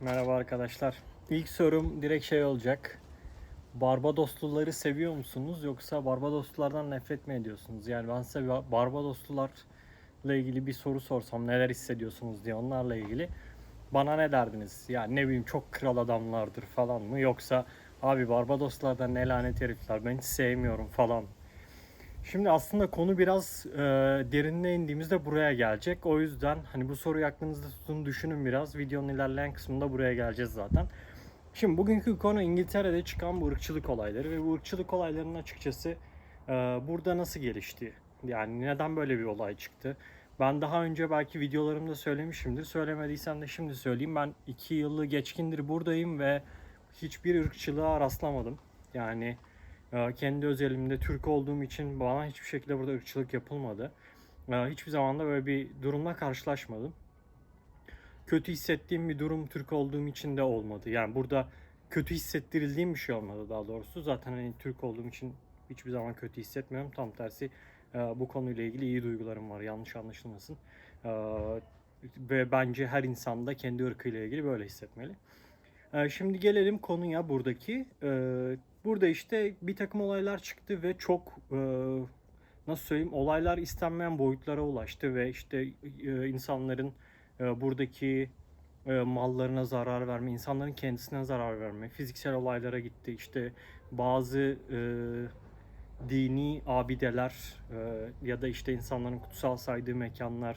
Merhaba arkadaşlar. İlk sorum direkt şey olacak. Barbadosluları seviyor musunuz yoksa Barbadoslulardan nefret mi ediyorsunuz? Yani ben size Bar- Barbadoslularla ilgili bir soru sorsam neler hissediyorsunuz diye onlarla ilgili bana ne derdiniz? Yani ne bileyim çok kral adamlardır falan mı yoksa abi Barbadoslardan ne lanet herifler ben hiç sevmiyorum falan? Şimdi aslında konu biraz e, derinine indiğimizde buraya gelecek. O yüzden hani bu soruyu aklınızda tutun düşünün biraz. Videonun ilerleyen kısmında buraya geleceğiz zaten. Şimdi bugünkü konu İngiltere'de çıkan bu ırkçılık olayları ve bu ırkçılık olaylarının açıkçası e, burada nasıl gelişti? Yani neden böyle bir olay çıktı? Ben daha önce belki videolarımda söylemişimdir. Söylemediysem de şimdi söyleyeyim. Ben iki yılı geçkindir buradayım ve hiçbir ırkçılığa rastlamadım. Yani Kendi özelimde Türk olduğum için bana hiçbir şekilde burada ırkçılık yapılmadı. Ee, Hiçbir zaman da böyle bir durumla karşılaşmadım. Kötü hissettiğim bir durum Türk olduğum için de olmadı. Yani burada kötü hissettirildiğim bir şey olmadı daha doğrusu. Zaten hani Türk olduğum için hiçbir zaman kötü hissetmiyorum. Tam tersi e, bu konuyla ilgili iyi duygularım var. Yanlış anlaşılmasın. Ee, Ve bence her insan da kendi ırkıyla ilgili böyle hissetmeli. Ee, Şimdi gelelim konuya buradaki. Ee, Burada işte bir takım olaylar çıktı ve çok e, nasıl söyleyeyim olaylar istenmeyen boyutlara ulaştı ve işte e, insanların e, buradaki mallarına zarar verme, insanların kendisine zarar verme, fiziksel olaylara gitti. İşte bazı dini abideler ya da işte insanların kutsal saydığı mekanlara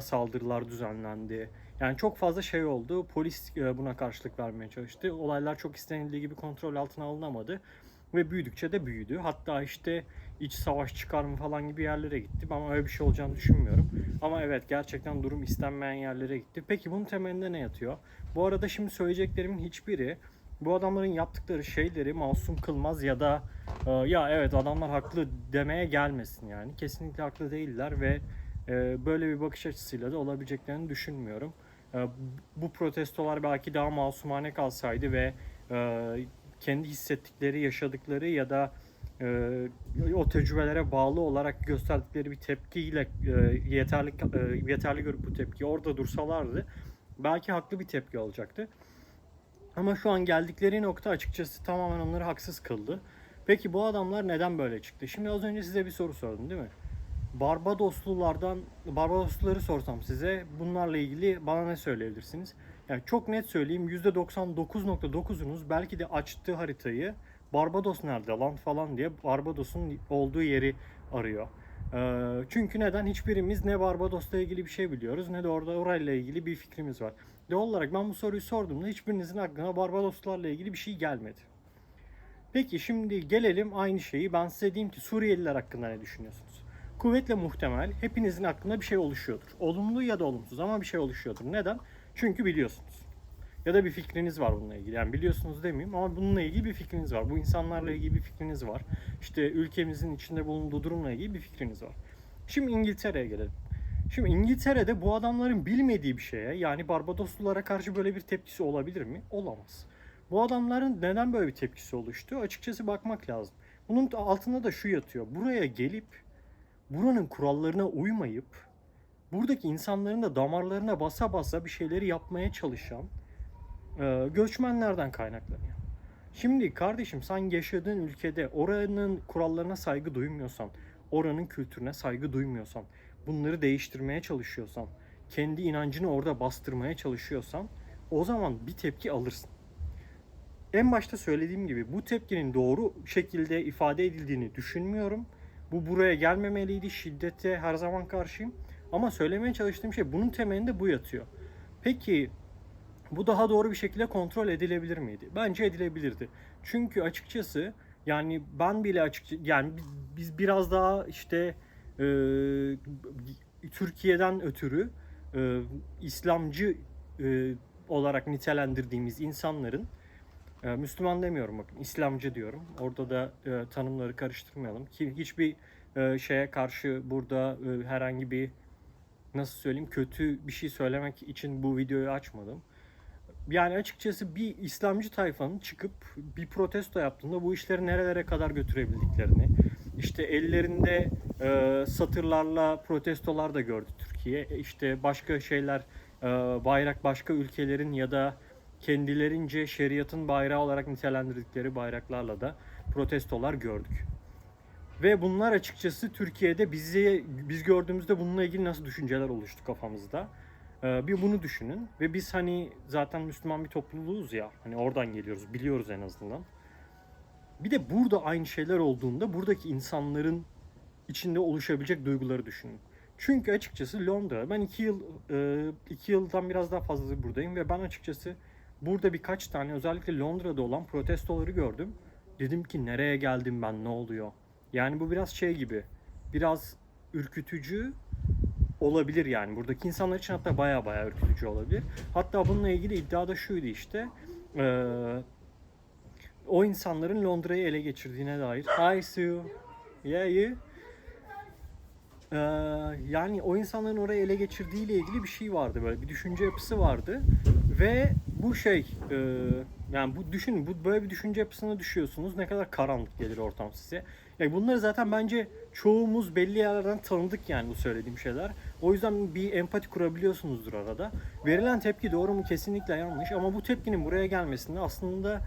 saldırılar düzenlendi. Yani çok fazla şey oldu. Polis e, buna karşılık vermeye çalıştı. Olaylar çok istenildiği gibi kontrol altına alınamadı. Ve büyüdükçe de büyüdü. Hatta işte iç savaş çıkar mı falan gibi yerlere gitti. Ama öyle bir şey olacağını düşünmüyorum. Ama evet gerçekten durum istenmeyen yerlere gitti. Peki bunun temelinde ne yatıyor? Bu arada şimdi söyleyeceklerimin hiçbiri bu adamların yaptıkları şeyleri masum kılmaz ya da e, ya evet adamlar haklı demeye gelmesin yani. Kesinlikle haklı değiller ve böyle bir bakış açısıyla da olabileceklerini düşünmüyorum. E, bu protestolar belki daha masumane kalsaydı ve e, kendi hissettikleri, yaşadıkları ya da e, o tecrübelere bağlı olarak gösterdikleri bir tepkiyle e, yeterli yeterli görüp bu tepki orada dursalardı belki haklı bir tepki olacaktı. Ama şu an geldikleri nokta açıkçası tamamen onları haksız kıldı. Peki bu adamlar neden böyle çıktı? Şimdi az önce size bir soru sordum değil mi? Barbadoslulardan, Barbadosluları sorsam size bunlarla ilgili bana ne söyleyebilirsiniz? Yani çok net söyleyeyim %99.9'unuz belki de açtığı haritayı Barbados nerede lan falan diye Barbados'un olduğu yeri arıyor. Ee, çünkü neden? Hiçbirimiz ne Barbados'la ilgili bir şey biliyoruz ne de orada orayla ilgili bir fikrimiz var. Doğal olarak ben bu soruyu sorduğumda hiçbirinizin aklına Barbadoslarla ilgili bir şey gelmedi. Peki şimdi gelelim aynı şeyi ben size diyeyim ki Suriyeliler hakkında ne düşünüyorsunuz? Kuvvetle muhtemel hepinizin aklında bir şey oluşuyordur. Olumlu ya da olumsuz ama bir şey oluşuyordur. Neden? Çünkü biliyorsunuz. Ya da bir fikriniz var bununla ilgili. Yani biliyorsunuz demeyeyim ama bununla ilgili bir fikriniz var. Bu insanlarla ilgili bir fikriniz var. İşte ülkemizin içinde bulunduğu durumla ilgili bir fikriniz var. Şimdi İngiltere'ye gelelim. Şimdi İngiltere'de bu adamların bilmediği bir şeye yani Barbadoslulara karşı böyle bir tepkisi olabilir mi? Olamaz. Bu adamların neden böyle bir tepkisi oluştu? Açıkçası bakmak lazım. Bunun altında da şu yatıyor. Buraya gelip buranın kurallarına uymayıp buradaki insanların da damarlarına basa basa bir şeyleri yapmaya çalışan e, göçmenlerden kaynaklanıyor. Şimdi kardeşim sen yaşadığın ülkede oranın kurallarına saygı duymuyorsan, oranın kültürüne saygı duymuyorsan, bunları değiştirmeye çalışıyorsan, kendi inancını orada bastırmaya çalışıyorsan o zaman bir tepki alırsın. En başta söylediğim gibi bu tepkinin doğru şekilde ifade edildiğini düşünmüyorum. Bu buraya gelmemeliydi. Şiddete her zaman karşıyım. Ama söylemeye çalıştığım şey bunun temelinde bu yatıyor. Peki bu daha doğru bir şekilde kontrol edilebilir miydi? Bence edilebilirdi. Çünkü açıkçası yani ben bile açıkça yani bi- biz biraz daha işte e, Türkiye'den ötürü e, İslamcı e, olarak nitelendirdiğimiz insanların Müslüman demiyorum bakın İslamcı diyorum. Orada da e, tanımları karıştırmayalım ki hiçbir e, şeye karşı burada e, herhangi bir nasıl söyleyeyim kötü bir şey söylemek için bu videoyu açmadım. Yani açıkçası bir İslamcı tayfanın çıkıp bir protesto yaptığında bu işleri nerelere kadar götürebildiklerini, işte ellerinde e, satırlarla protestolar da gördü Türkiye. E, İşte başka şeyler, e, bayrak başka ülkelerin ya da kendilerince şeriatın bayrağı olarak nitelendirdikleri bayraklarla da protestolar gördük. Ve bunlar açıkçası Türkiye'de bizi biz gördüğümüzde bununla ilgili nasıl düşünceler oluştu kafamızda. Ee, bir bunu düşünün ve biz hani zaten Müslüman bir topluluğuz ya hani oradan geliyoruz biliyoruz en azından. Bir de burada aynı şeyler olduğunda buradaki insanların içinde oluşabilecek duyguları düşünün. Çünkü açıkçası Londra, ben iki yıl e, iki yıldan biraz daha fazladır buradayım ve ben açıkçası burada birkaç tane özellikle Londra'da olan protestoları gördüm. Dedim ki nereye geldim ben ne oluyor? Yani bu biraz şey gibi, biraz ürkütücü olabilir yani. Buradaki insanlar için hatta baya baya ürkütücü olabilir. Hatta bununla ilgili iddia da şuydu işte. Eee o insanların Londra'yı ele geçirdiğine dair. Hi Sue. Yeah you. Ee, yani o insanların orayı ele geçirdiğiyle ilgili bir şey vardı böyle bir düşünce yapısı vardı ve bu şey e, yani bu düşünün bu böyle bir düşünce yapısına düşüyorsunuz ne kadar karanlık gelir ortam size. Yani bunları zaten bence çoğumuz belli yerlerden tanıdık yani bu söylediğim şeyler. O yüzden bir empati kurabiliyorsunuzdur arada. Verilen tepki doğru mu kesinlikle yanlış ama bu tepkinin buraya gelmesinde aslında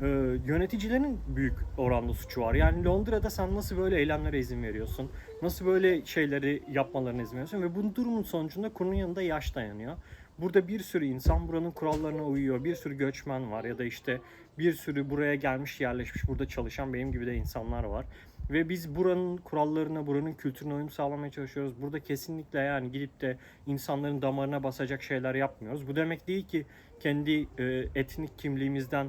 e, yöneticilerin büyük oranda suçu var. Yani Londra'da sen nasıl böyle eylemlere izin veriyorsun? Nasıl böyle şeyleri yapmalarına izin veriyorsun? Ve bu durumun sonucunda kurunun yanında yaş dayanıyor. Burada bir sürü insan buranın kurallarına uyuyor. Bir sürü göçmen var ya da işte bir sürü buraya gelmiş yerleşmiş burada çalışan benim gibi de insanlar var. Ve biz buranın kurallarına, buranın kültürüne uyum sağlamaya çalışıyoruz. Burada kesinlikle yani gidip de insanların damarına basacak şeyler yapmıyoruz. Bu demek değil ki kendi e, etnik kimliğimizden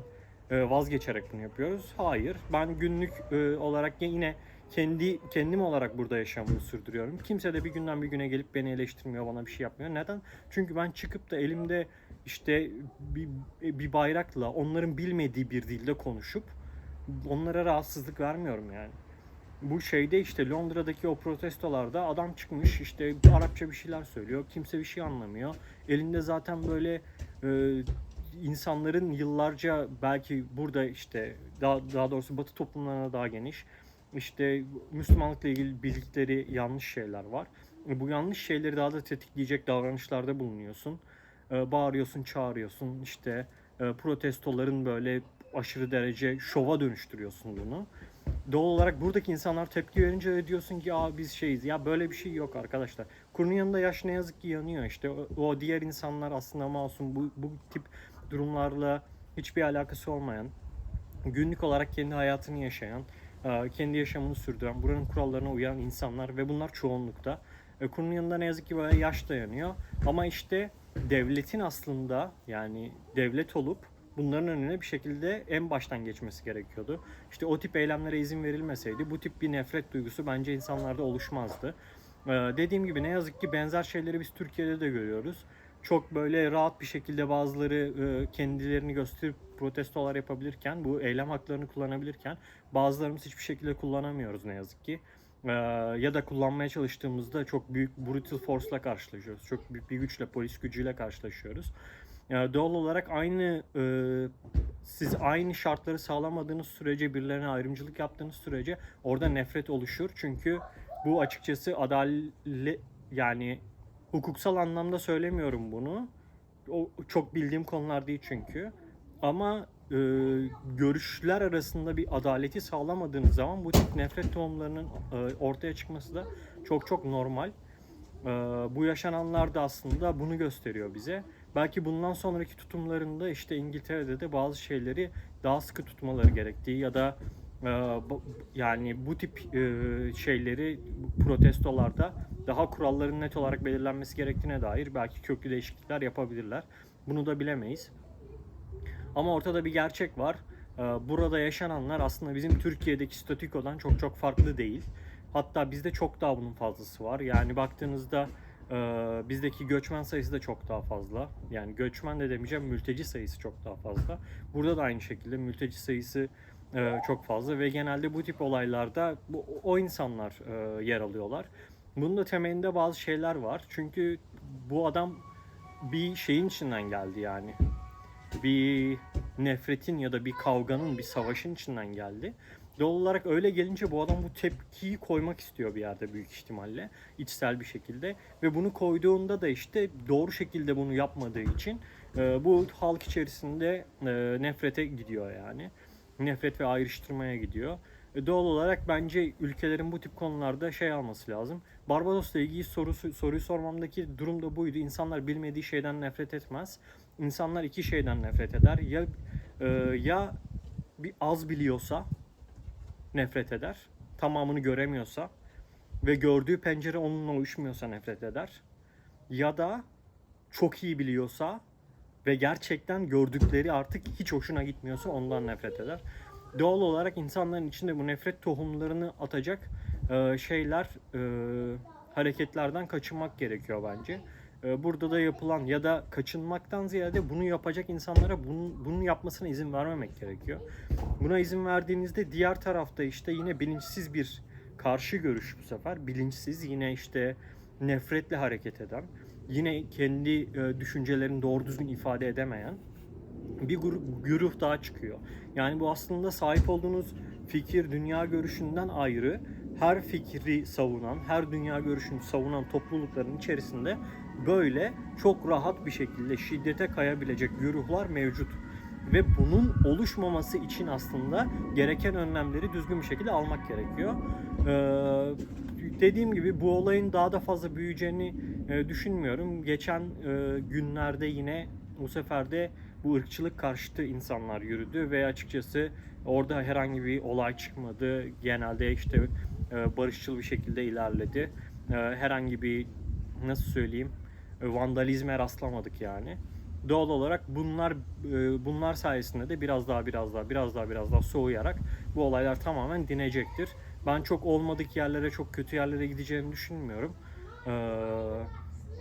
e, vazgeçerek bunu yapıyoruz. Hayır. Ben günlük e, olarak yine kendi kendim olarak burada yaşamımı sürdürüyorum. Kimse de bir günden bir güne gelip beni eleştirmiyor, bana bir şey yapmıyor. Neden? Çünkü ben çıkıp da elimde işte bir, bir bayrakla onların bilmediği bir dilde konuşup onlara rahatsızlık vermiyorum yani. Bu şeyde işte Londra'daki o protestolarda adam çıkmış işte Arapça bir şeyler söylüyor. Kimse bir şey anlamıyor. Elinde zaten böyle e, insanların yıllarca belki burada işte daha, daha doğrusu Batı toplumlarına daha geniş işte Müslümanlıkla ilgili bildikleri yanlış şeyler var. E, Bu yanlış şeyleri daha da tetikleyecek davranışlarda bulunuyorsun. E, Bağırıyorsun, çağırıyorsun. işte e, protestoların böyle aşırı derece şova dönüştürüyorsun bunu. Doğal olarak buradaki insanlar tepki verince de diyorsun ki ya biz şeyiz. Ya böyle bir şey yok arkadaşlar. Kurunun yanında yaş ne yazık ki yanıyor. İşte o, o diğer insanlar aslında masum. Bu, bu tip durumlarla hiçbir alakası olmayan, günlük olarak kendi hayatını yaşayan, kendi yaşamını sürdüren, buranın kurallarına uyan insanlar ve bunlar çoğunlukta. E, Kurunun yanında ne yazık ki böyle yaş dayanıyor. Ama işte devletin aslında yani devlet olup bunların önüne bir şekilde en baştan geçmesi gerekiyordu. İşte o tip eylemlere izin verilmeseydi bu tip bir nefret duygusu bence insanlarda oluşmazdı. Ee, dediğim gibi ne yazık ki benzer şeyleri biz Türkiye'de de görüyoruz. Çok böyle rahat bir şekilde bazıları e, kendilerini gösterip protestolar yapabilirken, bu eylem haklarını kullanabilirken bazılarımız hiçbir şekilde kullanamıyoruz ne yazık ki. Ee, ya da kullanmaya çalıştığımızda çok büyük brutal force'la karşılaşıyoruz. Çok büyük bir güçle, polis gücüyle karşılaşıyoruz. Yani doğal olarak aynı e, siz aynı şartları sağlamadığınız sürece birilerine ayrımcılık yaptığınız sürece orada nefret oluşur. Çünkü bu açıkçası adalet yani hukuksal anlamda söylemiyorum bunu. O çok bildiğim konular değil çünkü. Ama e, görüşler arasında bir adaleti sağlamadığınız zaman bu tip nefret tohumlarının e, ortaya çıkması da çok çok normal. E, bu yaşananlar da aslında bunu gösteriyor bize. Belki bundan sonraki tutumlarında işte İngiltere'de de bazı şeyleri daha sıkı tutmaları gerektiği ya da e, yani bu tip e, şeyleri protestolarda daha kuralların net olarak belirlenmesi gerektiğine dair belki köklü değişiklikler yapabilirler. Bunu da bilemeyiz. Ama ortada bir gerçek var. Ee, Burada yaşananlar aslında bizim Türkiye'deki statükodan çok çok farklı değil. Hatta bizde çok daha bunun fazlası var. Yani baktığınızda e, bizdeki göçmen sayısı da çok daha fazla. Yani göçmen de demeyeceğim, mülteci sayısı çok daha fazla. Burada da aynı şekilde mülteci sayısı e, çok fazla ve genelde bu tip olaylarda bu, o insanlar e, yer alıyorlar. Bunun da temelinde bazı şeyler var. Çünkü bu adam bir şeyin içinden geldi yani bir nefretin ya da bir kavganın, bir savaşın içinden geldi. Doğal olarak öyle gelince bu adam bu tepkiyi koymak istiyor bir yerde büyük ihtimalle. içsel bir şekilde. Ve bunu koyduğunda da işte doğru şekilde bunu yapmadığı için e, bu halk içerisinde e, nefrete gidiyor yani. Nefret ve ayrıştırmaya gidiyor. E, doğal olarak bence ülkelerin bu tip konularda şey alması lazım. Barbados'la ilgili sorusu, soruyu sormamdaki durum da buydu. İnsanlar bilmediği şeyden nefret etmez. İnsanlar iki şeyden nefret eder. Ya e, ya bir az biliyorsa nefret eder. Tamamını göremiyorsa ve gördüğü pencere onunla uyuşmuyorsa nefret eder. Ya da çok iyi biliyorsa ve gerçekten gördükleri artık hiç hoşuna gitmiyorsa ondan nefret eder. Doğal olarak insanların içinde bu nefret tohumlarını atacak e, şeyler, e, hareketlerden kaçınmak gerekiyor bence. E, burada da yapılan ya da kaçınmaktan ziyade bunu yapacak insanlara bunun, bunun yapmasına izin vermemek gerekiyor. Buna izin verdiğinizde diğer tarafta işte yine bilinçsiz bir karşı görüş bu sefer. Bilinçsiz yine işte nefretle hareket eden, yine kendi e, düşüncelerini doğru düzgün ifade edemeyen bir gru- güruh daha çıkıyor. Yani bu aslında sahip olduğunuz fikir, dünya görüşünden ayrı her fikri savunan, her dünya görüşünü savunan toplulukların içerisinde böyle çok rahat bir şekilde şiddete kayabilecek güruhlar mevcut. Ve bunun oluşmaması için aslında gereken önlemleri düzgün bir şekilde almak gerekiyor. Ee, dediğim gibi bu olayın daha da fazla büyüyeceğini e, düşünmüyorum. Geçen e, günlerde yine bu sefer de bu ırkçılık karşıtı insanlar yürüdü ve açıkçası orada herhangi bir olay çıkmadı. Genelde işte barışçıl bir şekilde ilerledi. E, herhangi bir nasıl söyleyeyim e, vandalizme rastlamadık yani. Doğal olarak bunlar e, bunlar sayesinde de biraz daha biraz daha biraz daha biraz daha soğuyarak bu olaylar tamamen dinecektir. Ben çok olmadık yerlere, çok kötü yerlere gideceğini düşünmüyorum.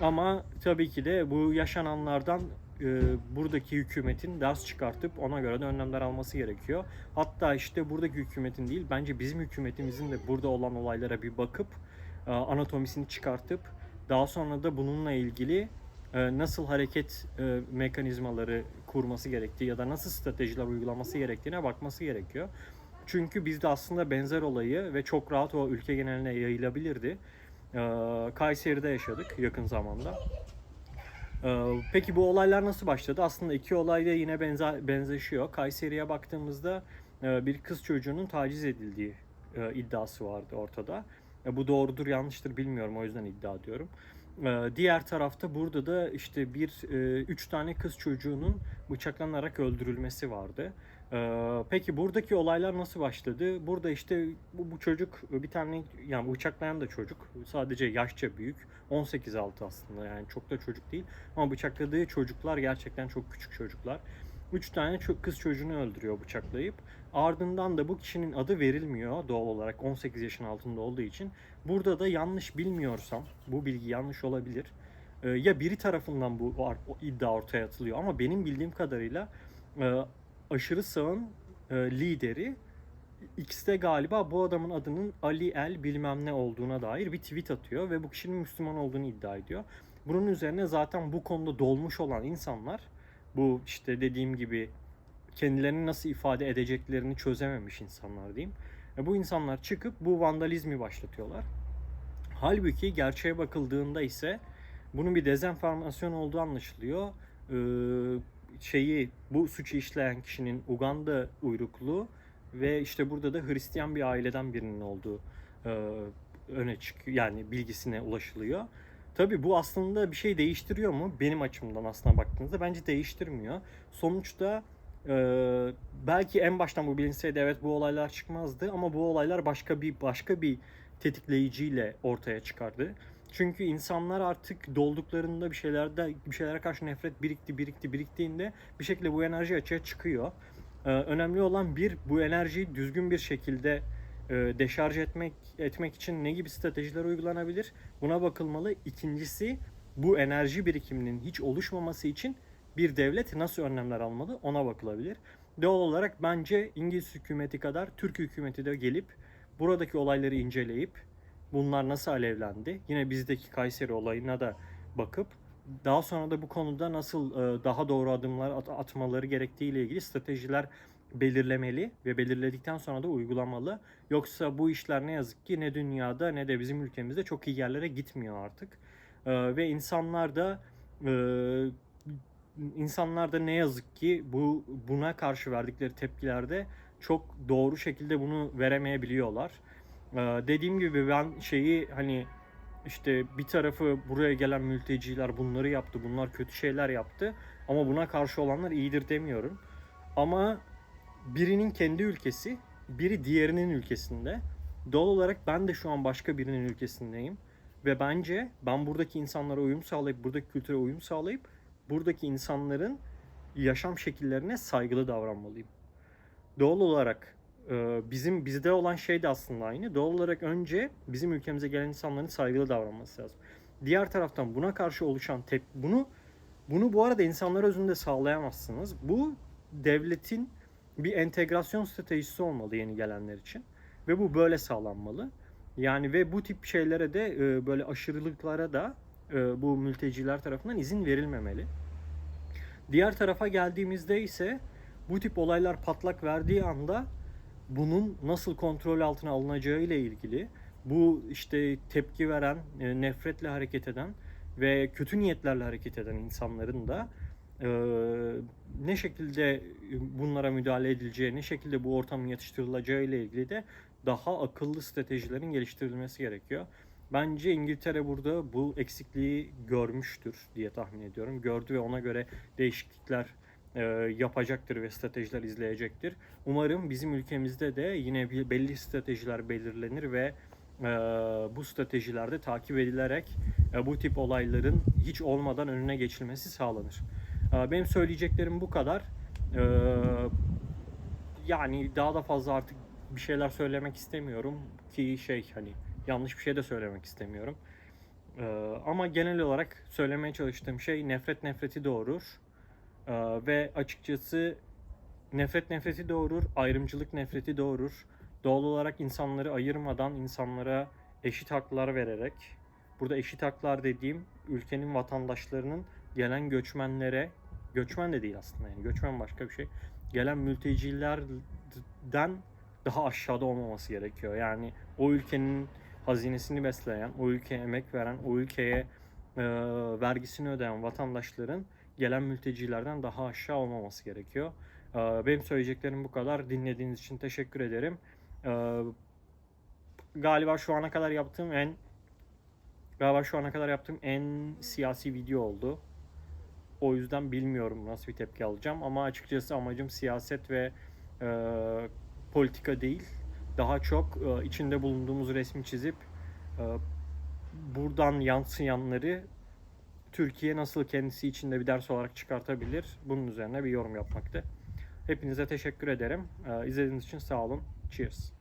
Ama tabii ki de bu yaşananlardan e, buradaki hükümetin ders çıkartıp ona göre de önlemler alması gerekiyor. Hatta işte buradaki hükümetin değil, bence bizim hükümetimizin de burada olan olaylara bir bakıp e, anatomisini çıkartıp daha sonra da bununla ilgili e, nasıl hareket e, mekanizmaları kurması gerektiği ya da nasıl stratejiler uygulaması gerektiğine bakması gerekiyor. Çünkü bizde aslında benzer olayı ve çok rahat o ülke geneline yayılabilirdi. Ee, Kayseri'de yaşadık yakın zamanda. Ee, Peki bu olaylar nasıl başladı? Aslında iki olay da yine benzer, benzeşiyor. Kayseri'ye baktığımızda e, bir kız çocuğunun taciz edildiği e, iddiası vardı ortada. E, Bu doğrudur yanlıştır bilmiyorum o yüzden iddia diyorum. Diğer tarafta burada da işte bir üç tane kız çocuğunun bıçaklanarak öldürülmesi vardı. Ee, Peki buradaki olaylar nasıl başladı? Burada işte bu, bu çocuk bir tane yani bıçaklayan da çocuk sadece yaşça büyük 18 altı aslında yani çok da çocuk değil ama bıçakladığı çocuklar gerçekten çok küçük çocuklar. Üç tane ço- kız çocuğunu öldürüyor bıçaklayıp. Ardından da bu kişinin adı verilmiyor doğal olarak 18 yaşın altında olduğu için. Burada da yanlış bilmiyorsam, bu bilgi yanlış olabilir. Ee, ya biri tarafından bu iddia ortaya atılıyor ama benim bildiğim kadarıyla e, aşırı sağın e, lideri X'te galiba bu adamın adının Ali El bilmem ne olduğuna dair bir tweet atıyor ve bu kişinin Müslüman olduğunu iddia ediyor. Bunun üzerine zaten bu konuda dolmuş olan insanlar bu işte dediğim gibi kendilerini nasıl ifade edeceklerini çözememiş insanlar diyeyim. E, bu insanlar çıkıp bu vandalizmi başlatıyorlar. Halbuki gerçeğe bakıldığında ise bunun bir dezenformasyon olduğu anlaşılıyor. Ee, şeyi bu suçu işleyen kişinin Uganda uyruklu ve işte burada da Hristiyan bir aileden birinin olduğu e, öne çıkıyor. Yani bilgisine ulaşılıyor. Tabii bu aslında bir şey değiştiriyor mu? Benim açımdan aslına baktığınızda bence değiştirmiyor. Sonuçta e, belki en baştan bu bilinseydi evet bu olaylar çıkmazdı ama bu olaylar başka bir başka bir tetikleyiciyle ortaya çıkardı. Çünkü insanlar artık dolduklarında bir şeylerde bir şeylere karşı nefret birikti birikti biriktiğinde bir şekilde bu enerji açığa çıkıyor. Ee, önemli olan bir bu enerjiyi düzgün bir şekilde e, deşarj etmek etmek için ne gibi stratejiler uygulanabilir? Buna bakılmalı. İkincisi bu enerji birikiminin hiç oluşmaması için bir devlet nasıl önlemler almalı ona bakılabilir. Doğal olarak bence İngiliz hükümeti kadar Türk hükümeti de gelip buradaki olayları inceleyip bunlar nasıl alevlendi? Yine bizdeki Kayseri olayına da bakıp daha sonra da bu konuda nasıl e, daha doğru adımlar at- atmaları gerektiği ile ilgili stratejiler belirlemeli ve belirledikten sonra da uygulamalı. Yoksa bu işler ne yazık ki ne dünyada ne de bizim ülkemizde çok iyi yerlere gitmiyor artık. E, Ve insanlar da e, insanlar da ne yazık ki bu buna karşı verdikleri tepkilerde çok doğru şekilde bunu veremeyebiliyorlar. Ee, dediğim gibi ben şeyi hani işte bir tarafı buraya gelen mülteciler bunları yaptı, bunlar kötü şeyler yaptı ama buna karşı olanlar iyidir demiyorum. Ama birinin kendi ülkesi, biri diğerinin ülkesinde. Doğal olarak ben de şu an başka birinin ülkesindeyim. Ve bence ben buradaki insanlara uyum sağlayıp, buradaki kültüre uyum sağlayıp, buradaki insanların yaşam şekillerine saygılı davranmalıyım. Doğal olarak bizim bizde olan şey de aslında aynı. Doğal olarak önce bizim ülkemize gelen insanların saygılı davranması lazım. Diğer taraftan buna karşı oluşan tep bunu bunu bu arada insanlar özünde sağlayamazsınız. Bu devletin bir entegrasyon stratejisi olmalı yeni gelenler için ve bu böyle sağlanmalı. Yani ve bu tip şeylere de e, böyle aşırılıklara da e, bu mülteciler tarafından izin verilmemeli. Diğer tarafa geldiğimizde ise bu tip olaylar patlak verdiği anda bunun nasıl kontrol altına alınacağı ile ilgili bu işte tepki veren, e, nefretle hareket eden ve kötü niyetlerle hareket eden insanların da e, ne şekilde bunlara müdahale edileceği, ne şekilde bu ortamın yatıştırılacağı ile ilgili de daha akıllı stratejilerin geliştirilmesi gerekiyor. Bence İngiltere burada bu eksikliği görmüştür diye tahmin ediyorum. Gördü ve ona göre değişiklikler e, yapacaktır ve stratejiler izleyecektir. Umarım bizim ülkemizde de yine bir belli stratejiler belirlenir ve e, bu stratejilerde takip edilerek e, bu tip olayların hiç olmadan önüne geçilmesi sağlanır. E, benim söyleyeceklerim bu kadar. E, yani daha da fazla artık bir şeyler söylemek istemiyorum ki şey hani yanlış bir şey de söylemek istemiyorum. Ama genel olarak söylemeye çalıştığım şey nefret nefreti doğurur. Ee, ve açıkçası nefret nefreti doğurur, ayrımcılık nefreti doğurur. Doğal olarak insanları ayırmadan insanlara eşit haklar vererek, burada eşit haklar dediğim ülkenin vatandaşlarının gelen göçmenlere, göçmen de değil aslında yani göçmen başka bir şey, gelen mültecilerden daha aşağıda olmaması gerekiyor. Yani o ülkenin hazinesini besleyen, o ülkeye emek veren, o ülkeye e, vergisini ödeyen vatandaşların gelen mültecilerden daha aşağı olmaması gerekiyor. E, benim söyleyeceklerim bu kadar. Dinlediğiniz için teşekkür ederim. E, galiba şu ana kadar yaptığım en galiba şu ana kadar yaptığım en siyasi video oldu. O yüzden bilmiyorum nasıl bir tepki alacağım ama açıkçası amacım siyaset ve e, politika değil. Daha çok e, içinde bulunduğumuz resmi çizip e, buradan yansıyanları Türkiye nasıl kendisi içinde bir ders olarak çıkartabilir? Bunun üzerine bir yorum yapmaktı. Hepinize teşekkür ederim. E, izlediğiniz için sağ olun. Cheers.